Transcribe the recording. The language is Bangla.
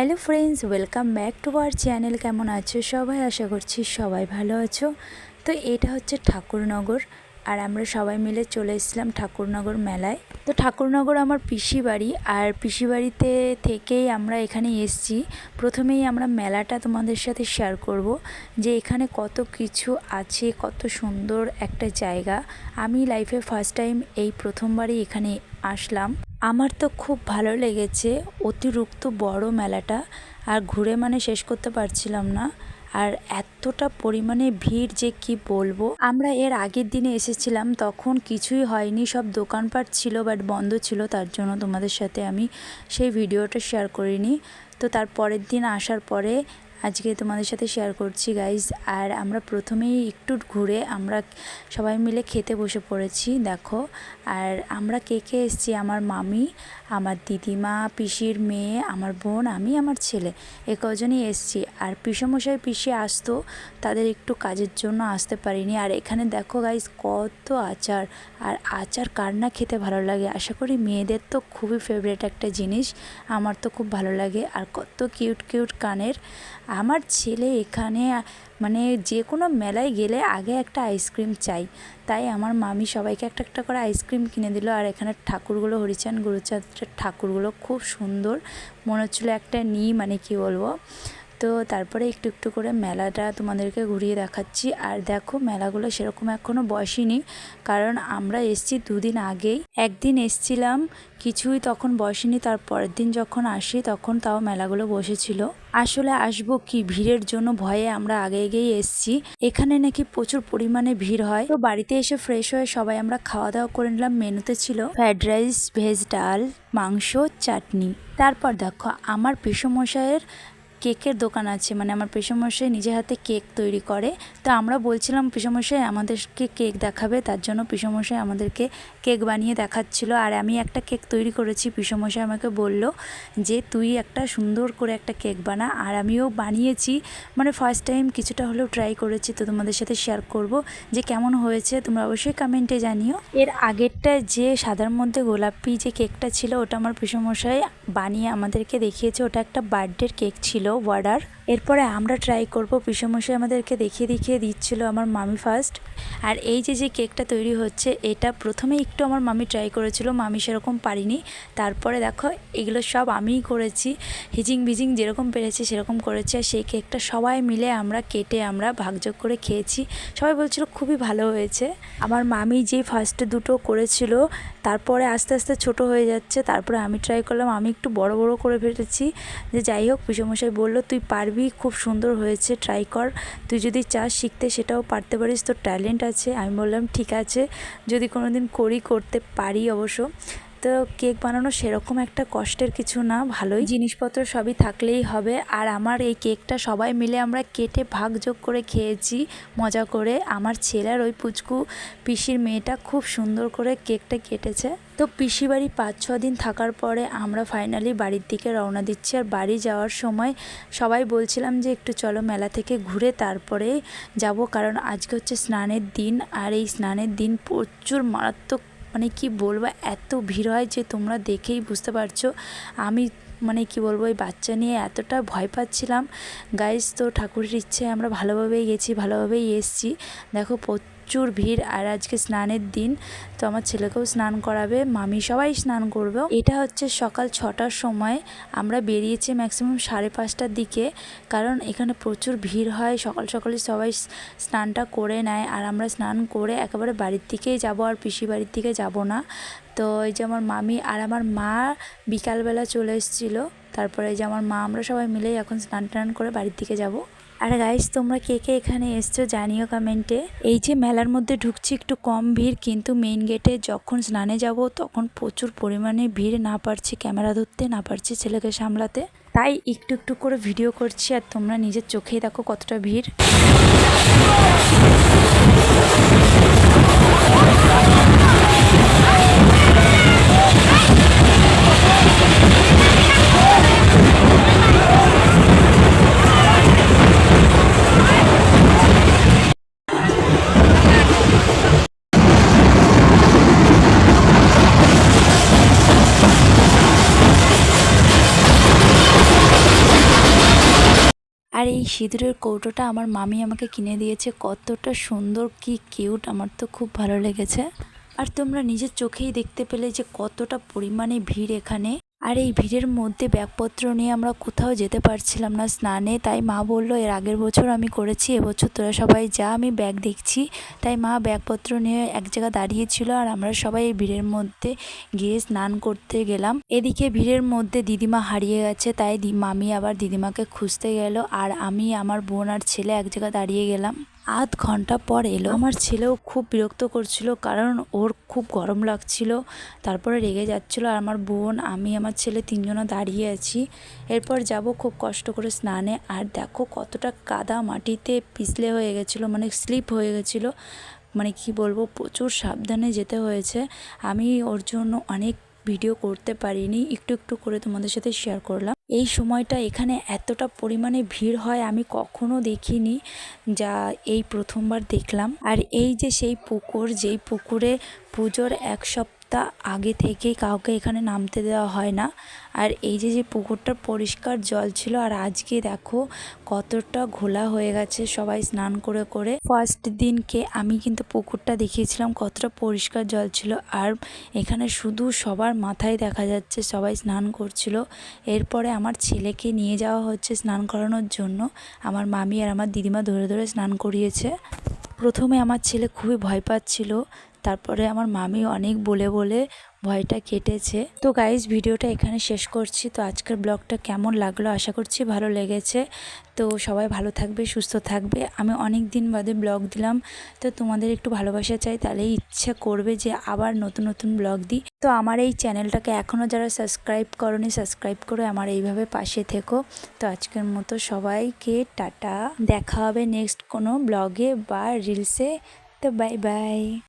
Hello friends, welcome back to our channel. কেমন আছো সবাই? আশা করছি সবাই ভালো আছো। তো এটা হচ্ছে ঠাকুরনগর, আর আমরা সবাই মিলে চলে এসেছিলাম ঠাকুরনগর মেলায়। তো ঠাকুরনগর আমার পিসি বাড়ি, আর পিসি বাড়িতে থেকেই আমরা এখানে এসেছি। প্রথমেই আমরা মেলাটা তোমাদের সাথে শেয়ার করব, যে এখানে কত কিছু আছে, কত সুন্দর একটা জায়গা। আমি লাইফে ফার্স্ট টাইম এই প্রথমবারই এখানে আসলাম। আমার তো খুব ভালো লেগেছে অতিরিক্ত বড় মেলাটা আর ঘুরে মানে শেষ করতে পারছিলাম না। আর এতটা পরিমাণে ভিড় যে কি বলব? আমরা এর আগের দিনে এসেছিলাম, তখন কিছুই হয়নি, সব দোকানপাট ছিল বাট বন্ধ ছিল, তার জন্য তোমাদের সাথে আমি সেই ভিডিওটা শেয়ার করিনি। তো তার পরের দিন আসার পরে আজকে তোমাদের সাথে শেয়ার করছি গাইজ আর আমরা প্রথমেই একটু ঘুরে আমরা সবাই মিলে খেতে বসে পড়েছি, দেখো। আর আমরা কে কে এসেছি? আমার মামি, আমার দিদিমা, পিসির মেয়ে, আমার বোন, আমি, আমার ছেলে। এ কজনই এসছি। আর পিসমশাই, পিসি আসতো, তাদের একটু কাজের জন্য আসতে পারিনি। আর এখানে দেখো গাইজ কত আচার। আর আচার কার না খেতে ভালো লাগে? আশা করি মেয়েদের তো খুবই ফেভারেট একটা জিনিস। আমার তো খুব ভালো লাগে। আর কত কিউট কিউট কানের আমার ছেলে এখানে মানে যে কোনো মেলায় গেলে আগে একটা আইসক্রিম চাই। তাই আমার মামি সবাইকে একটা একটা করে আইসক্রিম কিনে দিল। আর এখানে ঠাকুরগুলো হরিচান গুরুচাঁদের ঠাকুরগুলো খুব সুন্দর। মনে হচ্ছিল একটা নিই মানে কি বলব? তো তারপরে একটু একটু করে মেলাটা তোমাদেরকে ঘুরিয়ে দেখাচ্ছি। আর দেখো মেলাগুলো সেরকম এখনও বসেনি কারণ আমরা এসছি দুদিন আগেই। একদিন এসছিলাম, কিছুই তখন বসেনি তার পরের দিন যখন আসি তখন তাও মেলাগুলো বসেছিল। আসলে আসব কি ভিড়ের জন্য ভয়ে আমরা আগে আগেই এসছি। এখানে নাকি প্রচুর পরিমাণে ভিড় হয়। তো বাড়িতে এসে ফ্রেশ হয়ে সবাই আমরা খাওয়া দাওয়া করে নিলাম। মেনুতে ছিল ফ্রাইড রাইস ভেজ ডাল মাংস, চাটনি। তারপর দেখো আমার পিসমশাইয়ের কেকের দোকান আছে মানে আমার পেশামশাই নিজে হাতে কেক তৈরি করে। তো আমরা বলছিলাম পেশামশাই আমাদেরকে কেক দেখাবে। তার জন্য পেশামশাই আমাদেরকে কেক বানিয়ে দেখাচ্ছিল। আর আমি একটা কেক তৈরি করেছি পেশামশাই আমাকে বলল যে, তুই একটা সুন্দর করে একটা কেক বানা। আর আমিও বানিয়েছি মানে ফার্স্ট টাইম কিছুটা হলেও ট্রাই করেছি, তো তোমাদের সাথে শেয়ার করব যে কেমন হয়েছে। তোমরা অবশ্যই কমেন্টে জানিও। এর আগেরটা যে সাদার মধ্যে গোলাপি যে কেকটা ছিল, ওটা আমার পেশামশাই বানিয়ে আমাদেরকে দেখিয়েছে। ওটা একটা বার্থডের কেক ছিল। ওয়ার্ডার। এরপরে আমরা ট্রাই করব, পিসমশাই আমাদেরকে দেখিয়ে দেখিয়ে দিচ্ছিল আমার মামি ফার্স্ট আর এই যে যে কেকটা তৈরি হচ্ছে, এটা প্রথমে একটু আমার মামি ট্রাই করেছিল, মামি সেরকম পারিনি। তারপরে দেখো, এগুলো সব আমিই করেছি। হিজিং বিজিং যেরকম পেরেছি, সেরকম করেছি। আর সেই কেকটা সবাই মিলে আমরা কেটে আমরা ভাগযোগ করে খেয়েছি। সবাই বলছিল খুবই ভালো হয়েছে। আমার মামি যে ফার্স্টে দুটো করেছিল, তারপরে আস্তে আস্তে ছোট হয়ে যাচ্ছে। তারপরে আমি ট্রাই করলাম, আমি একটু বড় বড় করে ফেলেছি। যে যাই হোক, পিসমশাই বলল, তুই পারবি, খুব সুন্দর হয়েছে ট্রাই কর। তুই যদি চাস শিখতে, সেটাও পারতে পারিস, তোর ট্যালেন্ট আছে। আমি বললাম, ঠিক আছে। যদি কোনো দিন করি, করতে পারি অবশ্য। তো কেক বানানো সেরকম একটা কষ্টের কিছু না, ভালোই। জিনিসপত্র সবই থাকলেই হবে। আর আমার এই কেকটা সবাই মিলে আমরা কেটে ভাগ যোগ করে খেয়েছি, মজা করে। আমার ছেলের ওই পুচকু পিসির মেয়েটা খুব সুন্দর করে কেকটা কেটেছে। তো পিসি বাড়ি পাঁচ, ছ দিন থাকার পরে আমরা ফাইনালি বাড়ির দিকে রওনা দিচ্ছি। আর বাড়ি যাওয়ার সময় সবাই বলছিলাম যে একটু চলো মেলা থেকে ঘুরে তারপরে যাব। কারণ আজকে হচ্ছে স্নানের দিন। আর এই স্নানের দিন প্রচুর মারাত্মক মানে কি বলব, এত ভিড় হয় যে তোমরা দেখেই বুঝতে পারছ। আমি মানে কি বলব ওই বাচ্চা নিয়ে এতটা ভয় পাচ্ছিলাম। গাইজ তো ঠাকুরের ইচ্ছে আমরা ভালোভাবেই গেছি, ভালোভাবেই এসছি। দেখো প্রচুর ভিড় আর আজকে স্নানের দিন, তো আমার ছেলেকেও স্নান করাবে, মামি সবাই স্নান করবে। এটা হচ্ছে সকাল ছটার সময় আমরা বেরিয়েছি ম্যাক্সিমাম সাড়ে পাঁচটার দিকে, কারণ এখানে প্রচুর ভিড় হয়, সকাল সকালে সবাই স্নানটা করে নেয় আর আমরা স্নান করে একেবারে বাড়ির দিকেই যাব আর পিসি বাড়ির দিকে যাব না। তো এই যে আমার মামি আর আমার মা বিকালবেলা চলে এসেছিল, তারপরে যে আমার মা, আমরা সবাই মিলেই এখন স্নান টান করে বাড়ির দিকে যাব। আর গাইস তোমরা কে কে এখানে এসছো জানিও কমেন্টে এই যে মেলার মধ্যে ঢুকছি, একটু কম ভিড়, কিন্তু মেইন গেটে যখন স্নানে যাব, তখন প্রচুর পরিমাণে ভিড় না পারছি ক্যামেরা ধরতে না পারছি ছেলেকে সামলাতে। তাই একটু একটু করে ভিডিও করছি, আর তোমরা নিজের চোখেই দেখো কতটা ভিড়। আর এই সিঁদুরের কৌটোটা আমার মামি আমাকে কিনে দিয়েছে। কতটা সুন্দর, কি কিউট আমার তো খুব ভালো লেগেছে। আর তোমরা নিজের চোখেই দেখতে পেলে যে কতটা পরিমাণে ভিড় এখানে। আর এই ভিড়ের মধ্যে ব্যাগপত্র নিয়ে আমরা কোথাও যেতে পারছিলাম না স্নানে। তাই মা বলল, এর আগের বছর আমি করেছি, এবছর তোরা সবাই যা, আমি ব্যাগ দেখছি। তাই মা ব্যাগপত্র নিয়ে এক জায়গায় দাঁড়িয়েছিল আর আমরা সবাই এই ভিড়ের মধ্যে গিয়ে স্নান করতে গেলাম। এদিকে ভিড়ের মধ্যে দিদিমা হারিয়ে গেছে, তাই মামি আবার দিদিমাকে খুঁজতে গেল। আর আমি, আমার বোন আর ছেলে এক জায়গায় দাঁড়িয়ে গেলাম। আধ ঘণ্টা পর এলো। আমার ছেলেও খুব বিরক্ত করছিল, কারণ ওর খুব গরম লাগছিল, তারপরে রেগে যাচ্ছিল। আর আমার বোন, আমি, আমার ছেলে তিনজনে দাঁড়িয়ে আছি। এরপর যাব খুব কষ্ট করে স্নানে। আর দেখো কতটা কাদা মাটিতে পিছলে হয়ে গেছিল মানে স্লিপ হয়ে গেছিল। মানে কি বলব, প্রচুর সাবধানে যেতে হয়েছে। আমি ওর জন্য অনেক ভিডিও করতে পারিনি, একটু একটু করে তোমাদের সাথে শেয়ার করলাম। এই সময়টা এখানে এতটা পরিমাণে ভিড় হয় আমি কখনো দেখিনি, যা এই প্রথমবার দেখলাম। আর এই যে সেই পুকুর, যেই পুকুরে পুজোর এক সপ্তাহ আগে থেকেই কাউকে এখানে নামতে দেওয়া হয় না। আর এই যে যে পুকুরটা পরিষ্কার জল ছিল, আর আজকে দেখো কতটা ঘোলা হয়ে গেছে, সবাই স্নান করে করে। ফার্স্ট দিনকে আমি কিন্তু পুকুরটা দেখিয়েছিলাম, কতটা পরিষ্কার জল ছিল। আর এখানে শুধু সবার মাথায় দেখা যাচ্ছে, সবাই স্নান করছিল। এরপরে আমার ছেলেকে নিয়ে যাওয়া হচ্ছে স্নান করানোর জন্য। আমার মামি আর আমার দিদিমা ধরে ধরে স্নান করিয়েছে। প্রথমে আমার ছেলে খুবই ভয় পাচ্ছিল তারপরে আমার মামি অনেক বলে বলে ভয়টা কেটেছে। তো গাইজ ভিডিওটা এখানে শেষ করছি। তো আজকের ব্লগটা কেমন লাগল? আশা করছি ভালো লেগেছে। তো সবাই ভালো থাকবে, সুস্থ থাকবে। আমি অনেক দিন বাদে ব্লগ দিলাম। তো তোমাদের একটু ভালোবাসা চাই, তাহলে ইচ্ছা করবে যে আবার নতুন নতুন ব্লগ দিই। তো আমার এই চ্যানেলটাকে এখনও যারা সাবস্ক্রাইব করনি সাবস্ক্রাইব করে আমার এইভাবে পাশে থেকো। তো আজকের মতো সবাইকে টাটা। দেখা হবে নেক্সট কোনো ব্লগে বা রিলসে তো বাই বাই